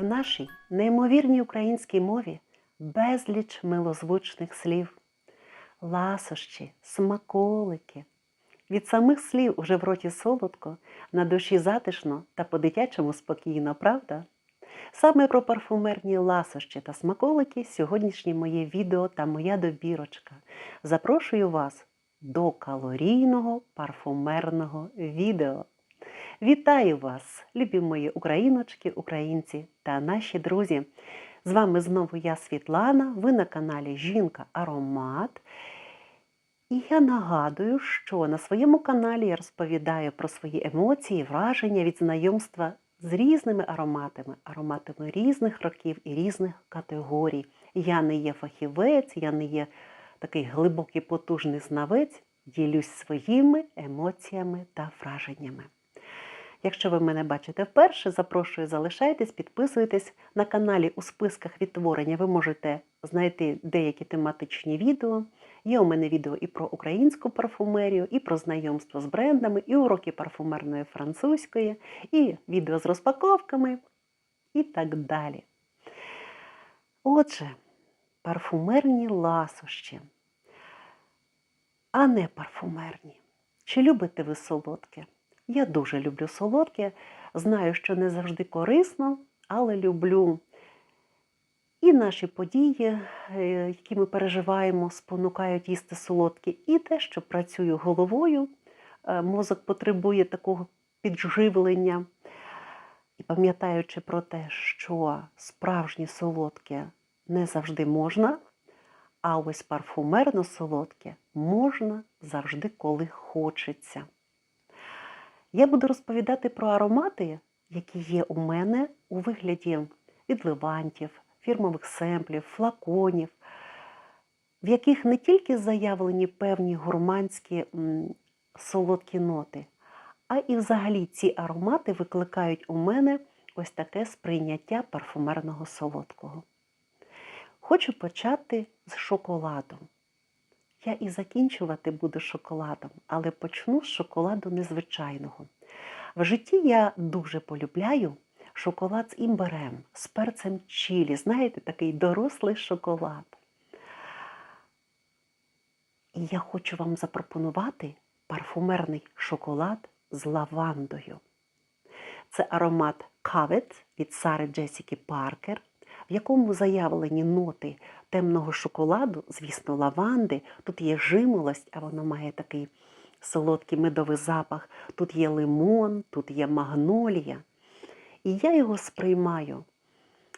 В нашій неймовірній українській мові безліч милозвучних слів, ласощі, смаколики. Від самих слів уже в роті солодко, на душі затишно та по-дитячому спокійно, правда? Саме про парфумерні ласощі та смаколики сьогоднішнє моє відео та моя добірочка. Запрошую вас до калорійного парфумерного відео. Вітаю вас, любі мої україночки, українці та наші друзі. З вами знову я Світлана. Ви на каналі Жінка Аромат. І я нагадую, що на своєму каналі я розповідаю про свої емоції, враження від знайомства з різними ароматами, ароматами різних років і різних категорій. Я не є фахівець, я не є такий глибокий потужний знавець, ділюсь своїми емоціями та враженнями. Якщо ви мене бачите вперше, запрошую, залишайтесь, підписуйтесь на каналі у списках відтворення. Ви можете знайти деякі тематичні відео. Є у мене відео і про українську парфумерію, і про знайомство з брендами, і уроки парфумерної французької, і відео з розпаковками, і так далі. Отже, парфумерні ласощі, а не парфумерні. Чи любите ви солодке? Я дуже люблю солодке, знаю, що не завжди корисно, але люблю. І наші події, е, які ми переживаємо, спонукають їсти солодкі, і те, що працюю головою, е, мозок потребує такого підживлення. І пам'ятаючи про те, що справжнє солодке не завжди можна, а ось парфумерно солодке можна завжди, коли хочеться. Я буду розповідати про аромати, які є у мене у вигляді відливантів, фірмових семплів, флаконів, в яких не тільки заявлені певні гурманські солодкі ноти, а і взагалі ці аромати викликають у мене ось таке сприйняття парфумерного солодкого. Хочу почати з шоколаду. Я і закінчувати буду шоколадом, але почну з шоколаду незвичайного. В житті я дуже полюбляю шоколад з імбирем, з перцем чілі. Знаєте, такий дорослий шоколад. І я хочу вам запропонувати парфумерний шоколад з лавандою. Це аромат Кавет від Сари Джесіки Паркер, в якому заявлені ноти темного шоколаду, звісно, лаванди. Тут є жимолость, а воно має такий солодкий медовий запах. Тут є лимон, тут є магнолія. І я його сприймаю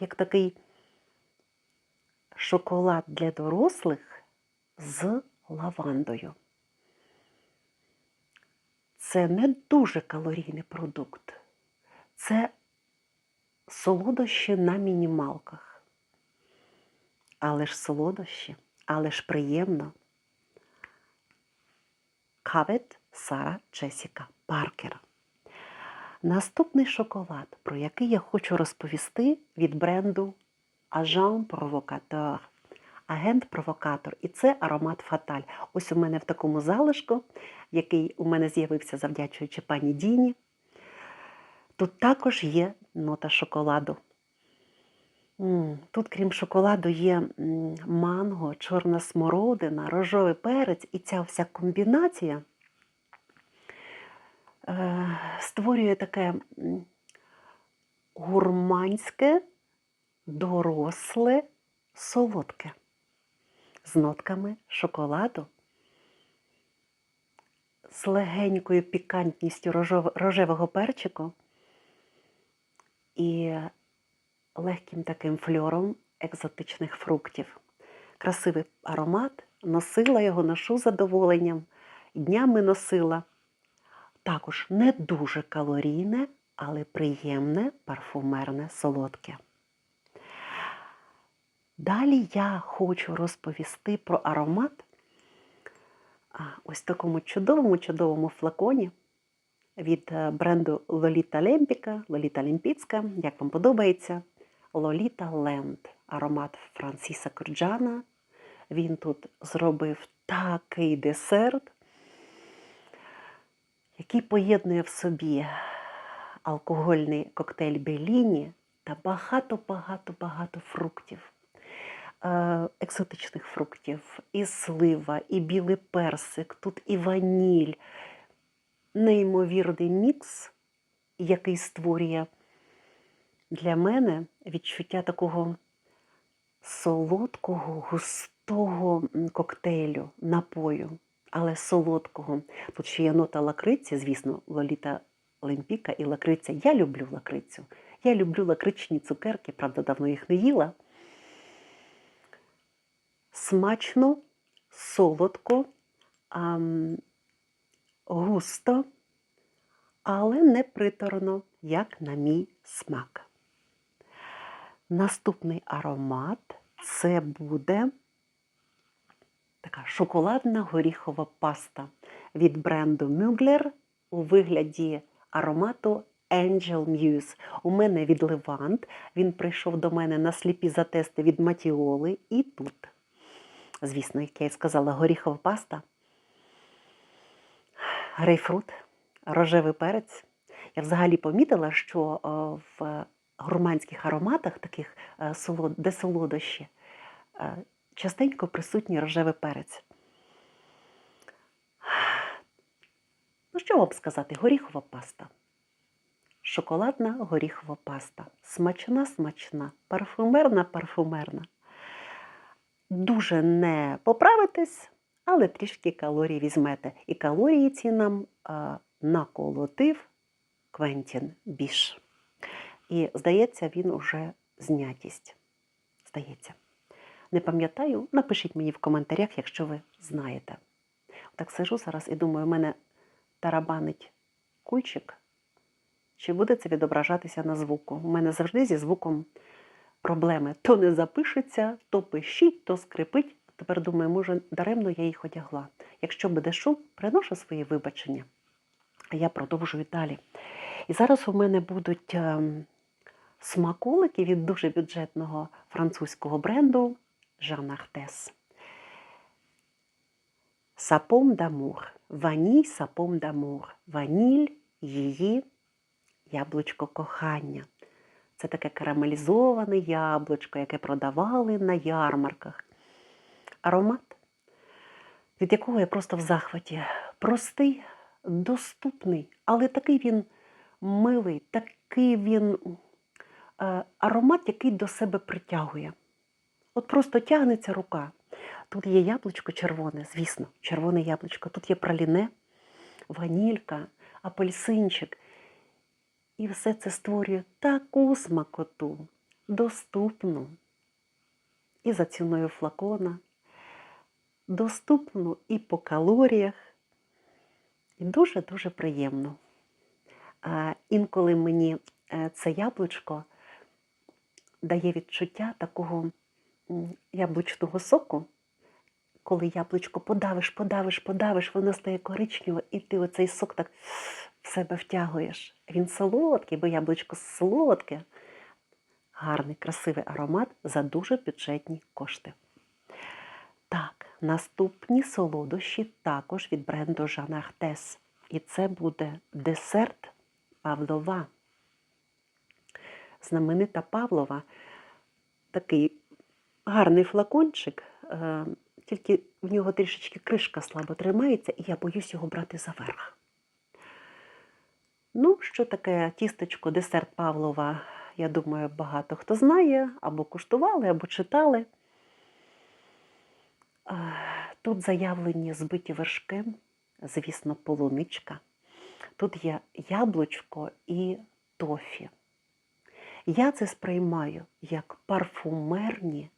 як такий шоколад для дорослих з лавандою. Це не дуже калорійний продукт. Це солодощі на мінімалках. Але ж солодощі, але ж приємно. Кавет Сара Джесіка Паркер. Наступний шоколад, про який я хочу розповісти від бренду Agent Provocateur. Агент-провокатор. І це аромат Фаталь. Ось у мене в такому залишку, який у мене з'явився завдячуючи пані Діні. Тут також є нота шоколаду. Тут, крім шоколаду, є манго, чорна смородина, рожовий перець і ця вся комбінація е, створює таке гурманське, доросле, солодке з нотками шоколаду, з легенькою пікантністю рожевого перчику і легким таким фльором екзотичних фруктів. Красивий аромат, носила його, ношу задоволенням, днями носила. Також не дуже калорійне, але приємне, парфумерне, солодке. Далі я хочу розповісти про аромат ось такому чудовому-чудовому флаконі від е, бренду Lolita Лемпіка, Lolita Лімпіцька, як вам подобається, Lolita Land, аромат Франсіса Корджана. Він тут зробив такий десерт, який поєднує в собі алкогольний коктейль Беліні та багато-багато-багато фруктів, е, екзотичних фруктів, і слива, і білий персик, тут і ваніль. Неймовірний мікс, який створює для мене відчуття такого солодкого, густого коктейлю, напою, але солодкого. Тут ще є нота лакриці, звісно, Лоліта Лемпіка і лакриця. Я люблю лакрицю. Я люблю лакричні цукерки, правда, давно їх не їла. Смачно, солодко, ам, густо, але не приторно, як на мій смак. Наступний аромат це буде така шоколадна горіхова паста від бренду Mugler у вигляді аромату Angel Muse. У мене від Levant. Він прийшов до мене на сліпі затести від Матіоли і тут. Звісно, як я і сказала, горіхова паста, грейпфрут, рожевий перець. Я взагалі помітила, що е, в гурманських ароматах, таких е, де солодощі, е, частенько присутній рожевий перець. Ну, що вам сказати? Горіхова паста. Шоколадна горіхова паста. Смачна, смачна, парфумерна, парфумерна. Дуже не поправитесь, але трішки калорій візьмете. І калорії ці нам а, наколотив Квентін Біш. І здається, він уже знятість. Здається. Не пам'ятаю, напишіть мені в коментарях, якщо ви знаєте. Так сижу зараз і думаю, у мене тарабанить кульчик. Чи буде це відображатися на звуку? У мене завжди зі звуком проблеми. То не запишеться, то пищить, то скрипить. Тепер думаю, може, даремно я їх одягла. Якщо буде шум, приношу свої вибачення. А я продовжую далі. І зараз у мене будуть ем, смаколики від дуже бюджетного французького бренду Jean Artes. Сапом дамур. Ваніль сапом дамур. Ваніль її яблучко кохання. Це таке карамелізоване яблучко, яке продавали на ярмарках. Аромат, від якого я просто в захваті. Простий, доступний, але такий він милий, такий він е, аромат, який до себе притягує. От просто тягнеться рука. Тут є яблучко червоне, звісно, червоне яблучко. Тут є праліне, ванілька, апельсинчик. І все це створює таку смакоту, доступну і за ціною флакона, доступну і по калоріях, і дуже-дуже приємно. Інколи мені е, це яблучко дає відчуття такого яблучного соку, коли яблучко подавиш, подавиш, подавиш, воно стає коричневе, і ти оцей сок так в себе втягуєш. Він солодкий, бо яблучко солодке. Гарний, красивий аромат за дуже бюджетні кошти. Наступні солодощі також від бренду Jean Artes. І це буде десерт Павлова. Знаменита Павлова. Такий гарний флакончик, е, тільки в нього трішечки кришка слабо тримається, і я боюсь його брати за верх. Ну, що таке тістечко, десерт Павлова, я думаю, багато хто знає, або куштували, або читали. Тут заявлені збиті вершки, звісно, полуничка. Тут є яблучко і тофі. Я це сприймаю як парфумерні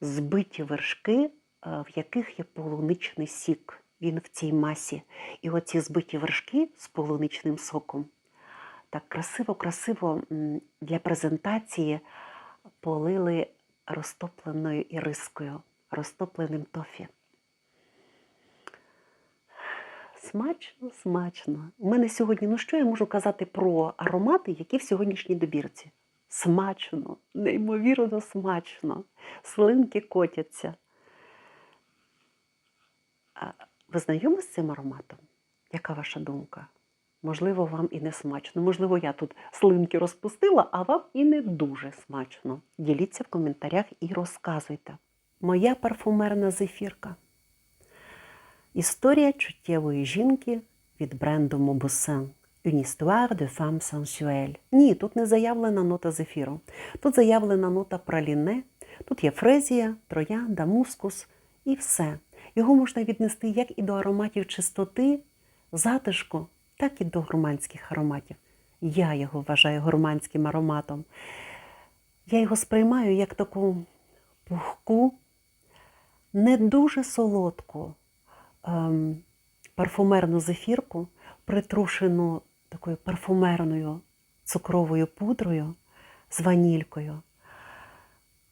збиті вершки, е, в яких є полуничний сік. Він в цій масі. І оці збиті вершки з полуничним соком так красиво-красиво для презентації полили розтопленою ірискою, розтопленим тофі. Смачно, смачно. У мене сьогодні, ну що я можу казати про аромати, які в сьогоднішній добірці? Смачно, неймовірно смачно. Слинки котяться. Ви знайомі з цим ароматом? Яка ваша думка? можливо, вам і не смачно. Можливо, я тут слинки розпустила, а вам і не дуже смачно. Діліться в коментарях і розказуйте. Моя парфумерна зефірка. Історія чуттєвої жінки від бренду Mobussin. Une histoire de femme sensuelle. Ні, тут не заявлена нота зефіру. Тут заявлена нота праліне, тут є фрезія, троянда, мускус і все. Його можна віднести як і до ароматів чистоти, затишку, так і до гурманських ароматів. Я його вважаю гурманським ароматом. Я його сприймаю як таку пухку, не дуже солодку ем, парфумерну зефірку, притрушену такою парфумерною цукровою пудрою з ванількою,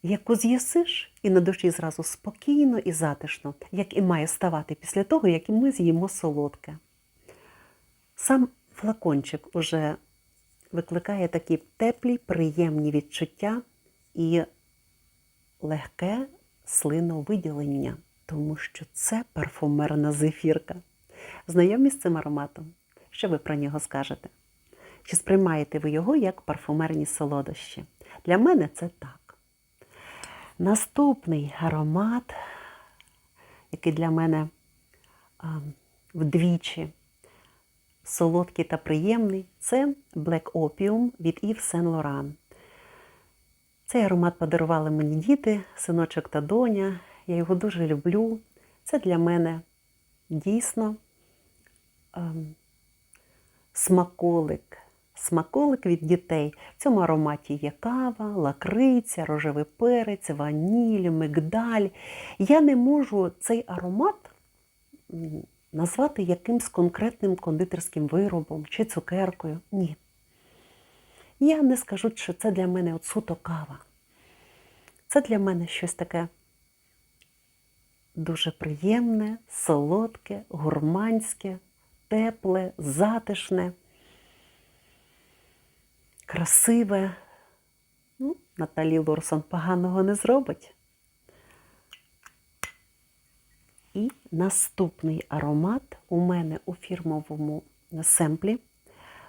яку з'їсиш і на душі зразу спокійно і затишно, як і має ставати після того, як ми з'їмо солодке. Сам флакончик уже викликає такі теплі, приємні відчуття і легке слиновиділення, тому що це парфумерна зефірка. Знайомі з цим ароматом? Що ви про нього скажете? Чи сприймаєте ви його як парфумерні солодощі? Для мене це так. Наступний аромат, який для мене а, вдвічі солодкий та приємний, це Black Opium від Yves Saint Laurent. Цей аромат подарували мені діти, синочок та доня. Я його дуже люблю. Це для мене дійсно ем, смаколик. Смаколик від дітей. В цьому ароматі є кава, лакриця, рожевий перець, ваніль, мигдаль. Я не можу цей аромат назвати якимсь конкретним кондитерським виробом чи цукеркою. Ні. Я не скажу, що це для мене от суто кава. Це для мене щось таке дуже приємне, солодке, гурманське, тепле, затишне, красиве. Ну, Наталі Лорсон поганого не зробить. І наступний аромат у мене у фірмовому семплі.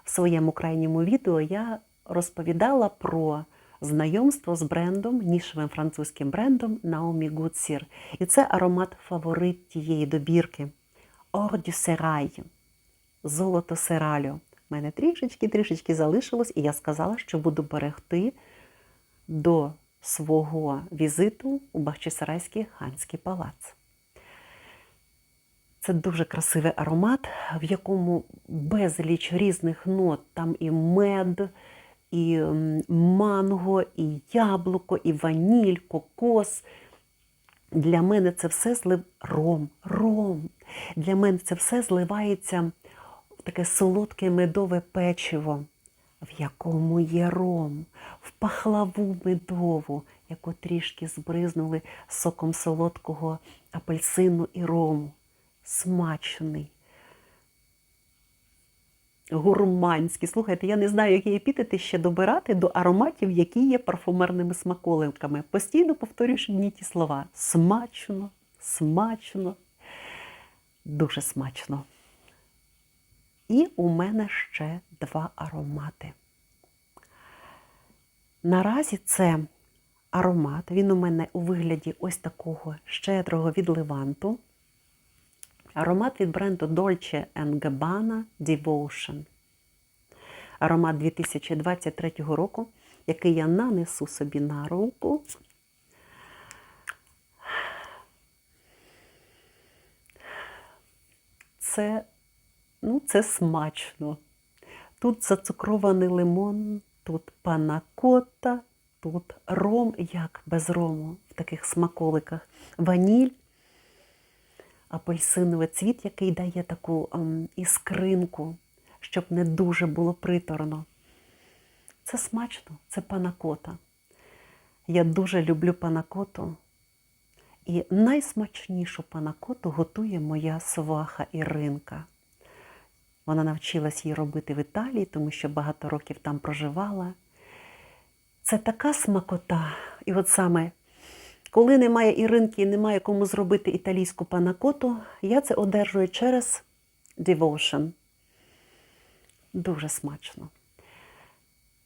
В своєму крайньому відео я розповідала про знайомство з брендом, нішевим французьким брендом Naomi Goodsir. І це аромат фаворит тієї добірки du Serail. Золото Сералю. У мене трішечки-трішечки залишилось, і я сказала, що буду берегти до свого візиту у Бахчисарайський ханський палац. Це дуже красивий аромат, в якому безліч різних нот. Там і мед, і манго, і яблуко, і ваніль, кокос. Для мене це все злив ром, ром. Для мене це все зливається в таке солодке медове печиво, в якому є ром, в пахлаву медову, яку трішки збризнули соком солодкого апельсину і рому. Смачний. Гурманський. Слухайте, я не знаю, які епітети ще добирати до ароматів, які є парфумерними смаколиками. Постійно повторюєш одні ті слова. Смачно, смачно, дуже смачно. І у мене ще два аромати. Наразі це аромат, він у мене у вигляді ось такого щедрого від Леванту. Аромат від бренду Dolce Gabbana Devotion. Аромат 2023 року, який я нанесу собі на руку. Це, ну, це смачно. Тут зацукрований лимон, тут панакота, тут ром, як без рому в таких смаколиках. Ваніль апельсиновий цвіт, який дає таку ем, іскринку, щоб не дуже було приторно. Це смачно, це панакота. Я дуже люблю панакоту. І найсмачнішу панакоту готує моя сваха Іринка. Вона навчилась її робити в Італії, тому що багато років там проживала. Це така смакота. І от саме коли немає Іринки і немає кому зробити італійську панакоту, я це одержую через Devotion. Дуже смачно.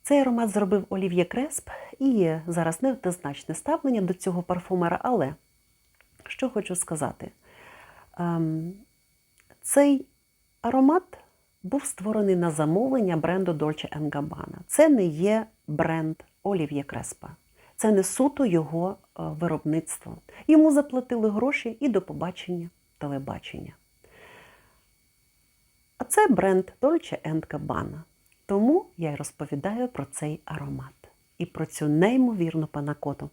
Цей аромат зробив Олів'є Кресп і зараз неоднозначне ставлення до цього парфумера, але що хочу сказати, ем, цей аромат був створений на замовлення бренду Dolce Gabbana. Це не є бренд Олів'є Креспа. Це не суто його е, виробництво. Йому заплатили гроші і до побачення телебачення. А це бренд Dolce Gabbana. Тому я й розповідаю про цей аромат і про цю неймовірну панакоту.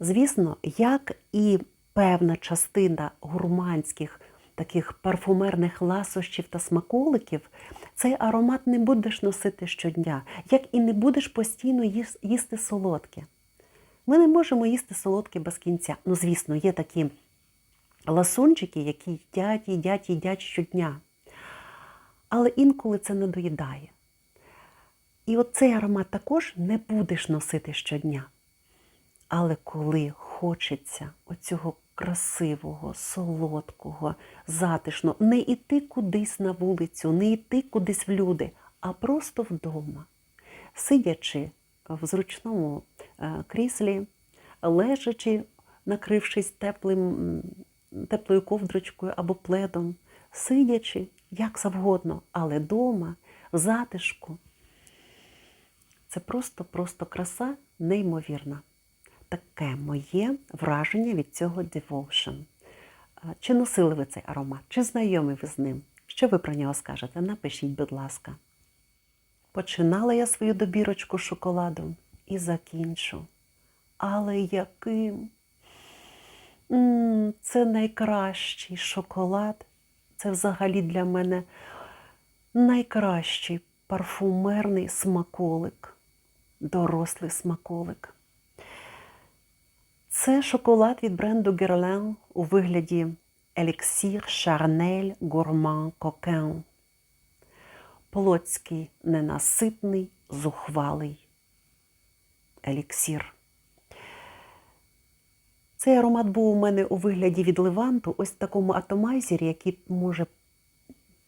Звісно, як і певна частина гурманських таких парфумерних ласощів та смаколиків, цей аромат не будеш носити щодня, як і не будеш постійно їсти солодке. Ми не можемо їсти солодке без кінця. Ну, звісно, є такі ласунчики, які їдять, їдять, їдять щодня. Але інколи це не доїдає. І от цей аромат також не будеш носити щодня. Але коли хочеться оцього красивого, солодкого, затишного, не йти кудись на вулицю, не йти кудись в люди, а просто вдома, сидячи в зручному е, кріслі, лежачи, накрившись теплим, теплою ковдрочкою або пледом, сидячи як завгодно, але вдома, в затишку. Це просто-просто краса неймовірна. Таке моє враження від цього Devotion. Чи носили ви цей аромат? Чи знайомі ви з ним? Що ви про нього скажете? Напишіть, будь ласка. Починала я свою добірочку шоколадом і закінчу. Але яким? Це найкращий шоколад. Це взагалі для мене найкращий парфумерний смаколик, дорослий смаколик. Це шоколад від бренду Guerlain у вигляді Elixir Charnel Gourmand Coquin. Плотський, ненаситний, зухвалий еліксір. Цей аромат був у мене у вигляді від леванту, ось в такому атомайзері, який може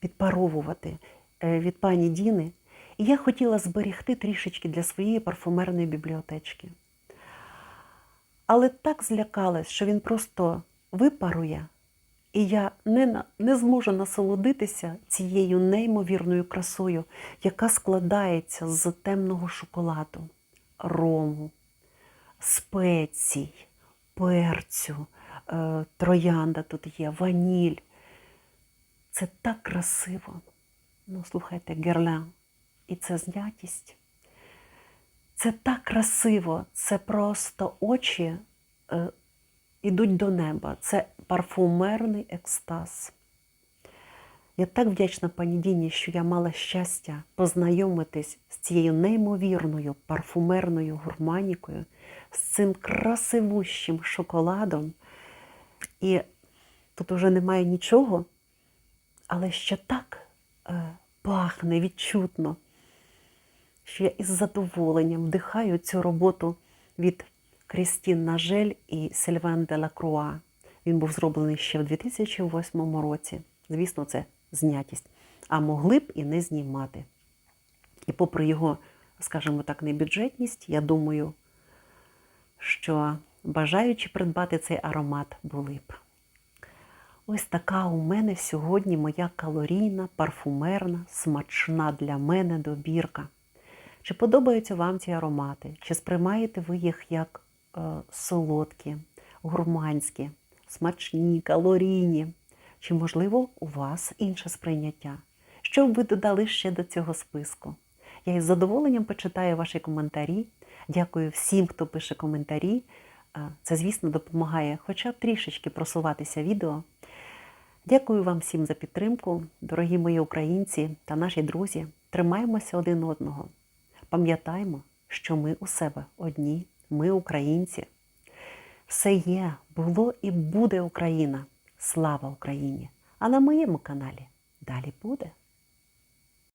підпаровувати е, від пані Діни. І я хотіла зберегти трішечки для своєї парфумерної бібліотечки. Але так злякалась, що він просто випарує, і я не, не зможу насолодитися цією неймовірною красою, яка складається з темного шоколаду, рому, спецій, перцю, е, троянда тут є, ваніль. Це так красиво. Ну, слухайте, герлен. І це знятість. Це так красиво, це просто очі е, ідуть до неба. Це парфумерний екстаз. Я так вдячна пані Діні, що я мала щастя познайомитись з цією неймовірною парфумерною гурманікою, з цим красивущим шоколадом. І тут уже немає нічого, але ще так е, пахне відчутно що я із задоволенням вдихаю цю роботу від Крістін Нажель і Сильвен де Лакруа. Він був зроблений ще в 2008 році. Звісно, це знятість. А могли б і не знімати. І попри його, скажімо так, небюджетність, я думаю, що бажаючи придбати цей аромат були б. Ось така у мене сьогодні моя калорійна, парфумерна, смачна для мене добірка. Чи подобаються вам ці аромати? Чи сприймаєте ви їх як е, солодкі, гурманські, смачні, калорійні? Чи, можливо, у вас інше сприйняття? Що б ви додали ще до цього списку? Я із задоволенням почитаю ваші коментарі. Дякую всім, хто пише коментарі. Е, Це, звісно, допомагає хоча б трішечки просуватися відео. Дякую вам всім за підтримку, дорогі мої українці та наші друзі. Тримаємося один одного. Пам'ятаймо, що ми у себе одні, ми українці. Все є, було і буде Україна. Слава Україні! А на моєму каналі далі буде.